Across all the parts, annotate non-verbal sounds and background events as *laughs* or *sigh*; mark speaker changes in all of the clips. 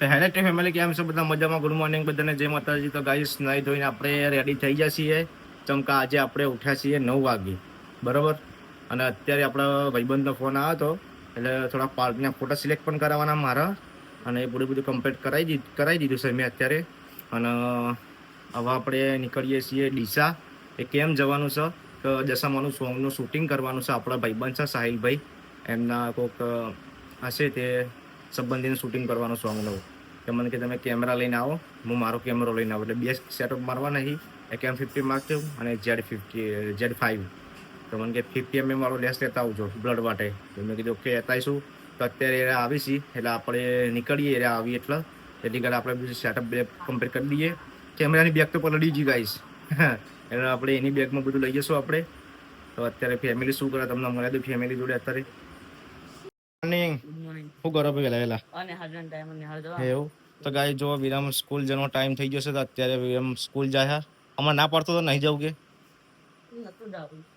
Speaker 1: તો હેલો ટે ફેમિલી, કેમ છો? બધા મજામાં? ગુડ મોર્નિંગ બધાને. જય માતાજી. તો ગાઈસ નાઈ ધોઈને આપણે રેડી થઈ ગયા છીએ. ચમકા આજે આપણે ઉઠ્યા છીએ નવ વાગે. બરાબર? અને અત્યારે આપણા ભાઈબંધનો ફોન આવ્યો હતો. એટલે થોડા પાર્કના ફોટા સિલેક્ટ પણ કરાવવાના મારા. અને એ પૂરું બધું કમ્પ્લીટ કરાવી દી કરાવી દીધું છે મેં અત્યારે. અને હવે આપણે નીકળીએ છીએ ડીસા. એ કેમ જવાનું છે? કે દશામાનું સોંગનું શૂટિંગ કરવાનું છે આપણા ભાઈબંધ છે સાહિલભાઈ. એમના કોઈક હશે તે સંબંધીનું શૂટિંગ કરવાનું સોંગનું કે મને કે તમે કેમેરા લઈને આવો, હું મારો કેમેરો લઈને આવું. એટલે બે સેટઅપ મારવા નહીં એક એમ ફિફ્ટી માર્ક અને ઝેડ ફિફ્ટી ઝેડ ફાઇવ તો મને કે ફિફ્ટી એમએમ વાળો લેસ લેતા આવજો બ્લડ માટે. તો મેં કીધું ઓકે લેતા તો અત્યારે એ આવી છીએ એટલે આપણે નીકળીએ એ આવી એટલે. એટલી ઘડી આપણે બીજું સેટઅપ બે કમ્પ્લીટ કરી દઈએ. કેમેરાની બેગ તો પલડી ગઈ ગાઈશ *laughs* એટલે આપણે એની બેગમાં બધું લઈ જશું આપણે. તો અત્યારે ફેમિલી શું કરે? તમને મળ્યા તો ફેમિલી જોડે અત્યારે. શું કરો
Speaker 2: વેલા જવા
Speaker 1: એવું? તો ગાય જો વિરામ સ્કૂલ જવાનો ટાઈમ થઈ ગયો છે તો અત્યારે વિરામ સ્કૂલ જાય હમણાં ના પડતો તો નહીં જવું કે?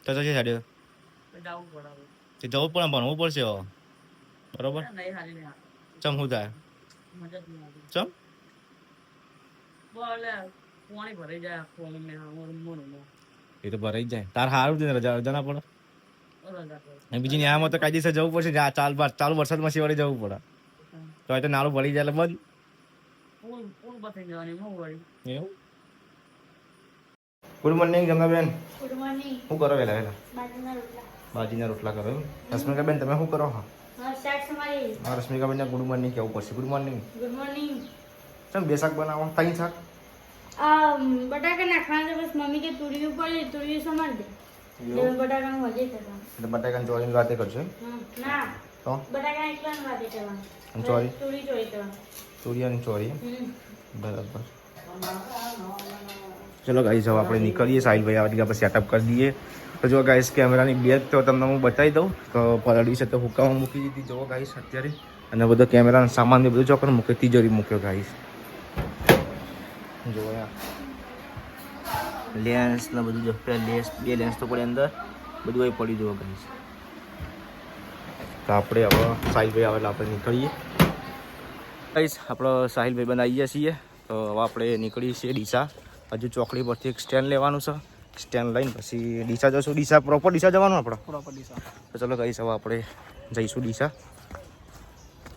Speaker 1: તો જશે સાડે
Speaker 2: તો જાવું
Speaker 1: પણ ભણવું પડશે બરોબર?
Speaker 2: હારી હારી.
Speaker 1: ચમ હું થાય. ચમ. એ તો ભરાઈ જાય. તાર સારું જ રજા રજા ના પડે.
Speaker 2: રજા
Speaker 1: ને બીજી ન્યાયમાં તો કાયદેસર જવું પડશે. જ્યાં ચાલ બાર ચાલુ વરસાદમાં સિવાય જવું પડે. તો એ તો નાળું ભરી જાય એટલે બંધ. એવું? Good morning Gangaben
Speaker 3: good morning
Speaker 1: શું કરો વહેલા વેલા?
Speaker 3: બાજુના રોટલા.
Speaker 1: બાજીના રોટલા કરો એમ. રશ્મિકાબેન તમે શું કરો? હા.
Speaker 3: હા સમારી.
Speaker 1: ગુડ મોર્નિંગ કેવું પડશે. ગુડ મોર્નિંગ
Speaker 3: ગુડ મોર્નિંગ
Speaker 1: ચમ બે શાક બનાવો? ત્રણ શાક?
Speaker 3: બટાકા નાખવાના બસ મમ્મી કે તુરિયું પડે તુરિયું સમાર દે. બટાકાનું કરવાનું
Speaker 1: એટલે બટાકાની ચોળીની વાતે કરજો એમ?
Speaker 3: હમ, ના.
Speaker 1: તો?
Speaker 3: બટાકા એકલાનું વાતે
Speaker 1: અને
Speaker 3: કરવાનું
Speaker 1: ચોળી?
Speaker 3: ચોળી કરવાનું.
Speaker 1: તુરિયાની ચોરી એમ
Speaker 3: હમ.
Speaker 1: બરાબર. ચલો ગાઈસ હવે આપણે નીકળીએ. સાહિલભાઈ આવતી આપણે સેટઅપ કરી દઈએ. તો જો ગાઈસ કેમેરાની બેગ તો તમને હું બતાવી દઉં. તો પલડી છે તો હુકામાં મૂકી દીધી. જુઓ ગાઈસ અત્યારે. અને બધો કેમેરાનો સામાન ને બધું ચોકર મૂકે તિજોરી મૂક્યો ગાઈસ જો લેન્સ ને બધું જો લેન્સ બે લેન્સ તો પડે અંદર બધું અહીં પડી જુઓ ગાઈસ તો આપણે હવે સાહિલભાઈ આવે એટલે આપણે નીકળીએ. ગાઈસ આપણો સાહિલભાઈ બનાવી ગયા છીએ. તો હવે આપણે નીકળીએ છીએ ડીસા. હજુ ચોકડી પરથી એક સ્ટેન્ડ લેવાનું છે. સ્ટેન્ડ લઈને પછી ડીસા જશું. ડીસા પ્રોપર ડીસા જવાનું આપણે?
Speaker 2: પ્રોપર ડીસા.
Speaker 1: તો ચલો ગાઈસ હવે આપણે જઈશું ડીસા.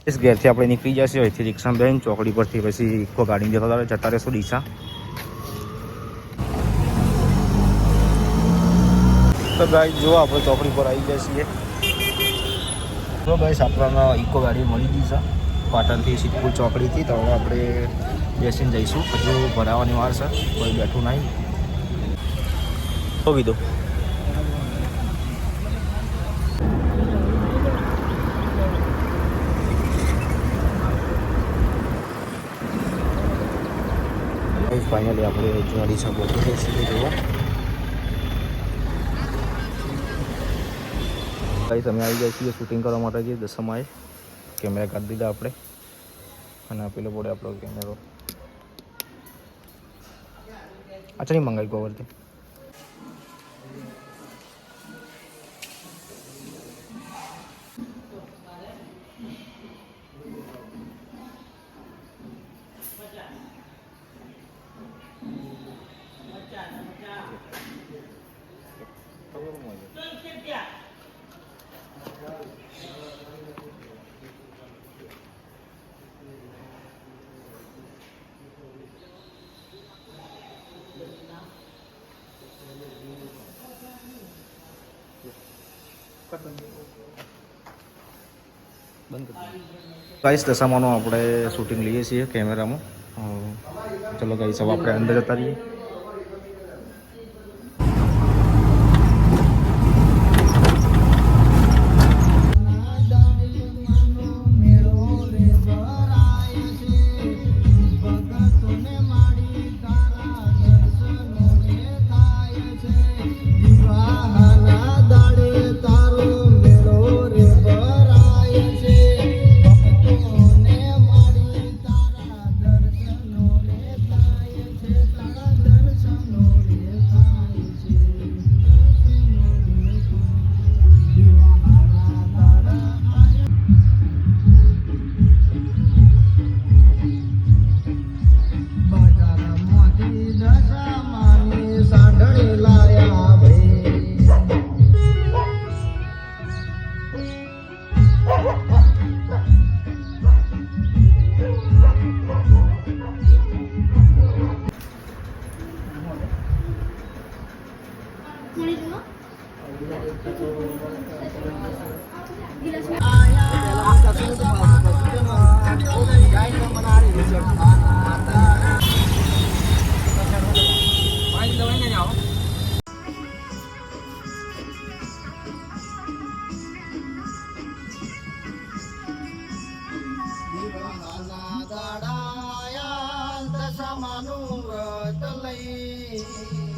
Speaker 1: ਇਸ ઘેરથી આપણે નીકળી જશે અહીંથી રિક્ષા બેન ચોકડી પરથી પછી ઇકો ગાડી જતા જતા રહેશું ડીસા. તો ગાઈ જો આપણે ચોકડી પર આવી ગયા છીએ. તો ગાઈસ આપણને ઇકો ગાડી મળી ગઈ છે. પાટણથી સિદ્ધપુર ચોકડીથી તો હવે આપણે બેસીને જઈશું. હજુ ભરાવાની વાર છે. કોઈ બેઠું નહીં. તો કીધું? ફાઇનલી આપણે પહોંચી જઈએ છીએ. જોવા ભાઈ, તમે આવી ગયા છીએ શૂટિંગ કરવા માટે જે દસમાએ. કેમેરા કાઢી દીધા આપણે. અને પેલો પડે આપણો કેમેરો અચ્છા, નહીં મંગાવી ગોવરથી ગાઈસ દશામાનું આપણે શૂટિંગ લઈએ છીએ કેમેરામાં ચલો ગાઈસ હવે આપણે અંદર જતા રહીએ. દાડાયા દશામાનું વ્રત લઈ